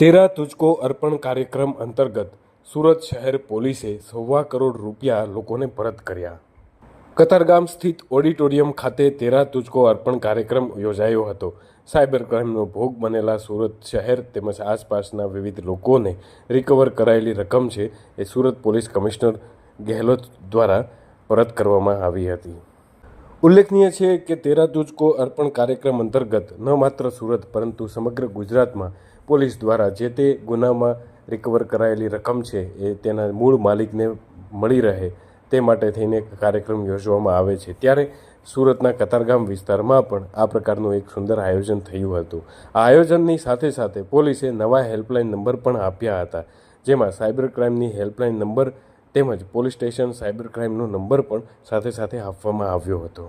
તેરા તુજકો અર્પણ કાર્યક્રમ અંતર્ગત સુરત શહેર પોલીસે સવા કરોડ રૂપિયા લોકોને પરત કર્યા. કતારગામ સ્થિત ઓડિટોરિયમ ખાતે તેરા તુજકો અર્પણ કાર્યક્રમ યોજાયો હતો. સાયબર ક્રાઇમનો ભોગ બનેલા સુરત શહેર તેમજ આસપાસના વિવિધ લોકોને રિકવર કરાયેલી રકમ છે એ સુરત પોલીસ કમિશનર ગેહલોત દ્વારા પરત કરવામાં આવી હતી. ઉલ્લેખનીય છે કે તેરા તુજકો અર્પણ કાર્યક્રમ અંતર્ગત ન માત્ર સુરત પરંતુ સમગ્ર ગુજરાતમાં પોલીસ દ્વારા જે તે ગુનામાં રિકવર કરાયેલી રકમ છે એ તેના મૂળ માલિકને મળી રહે તે માટે થઈને એક કાર્યક્રમ યોજવામાં આવે છે. ત્યારે સુરતના કતારગામ વિસ્તારમાં પણ આ પ્રકારનું એક સુંદર આયોજન થયું હતું. આ આયોજનની સાથે સાથે પોલીસે નવા હેલ્પલાઇન નંબર પણ આપ્યા હતા, જેમાં સાયબર ક્રાઇમની હેલ્પલાઇન નંબર તેમજ પોલીસ સ્ટેશન સાયબર ક્રાઇમનો નંબર પણ સાથે સાથે આપવામાં આવ્યો હતો.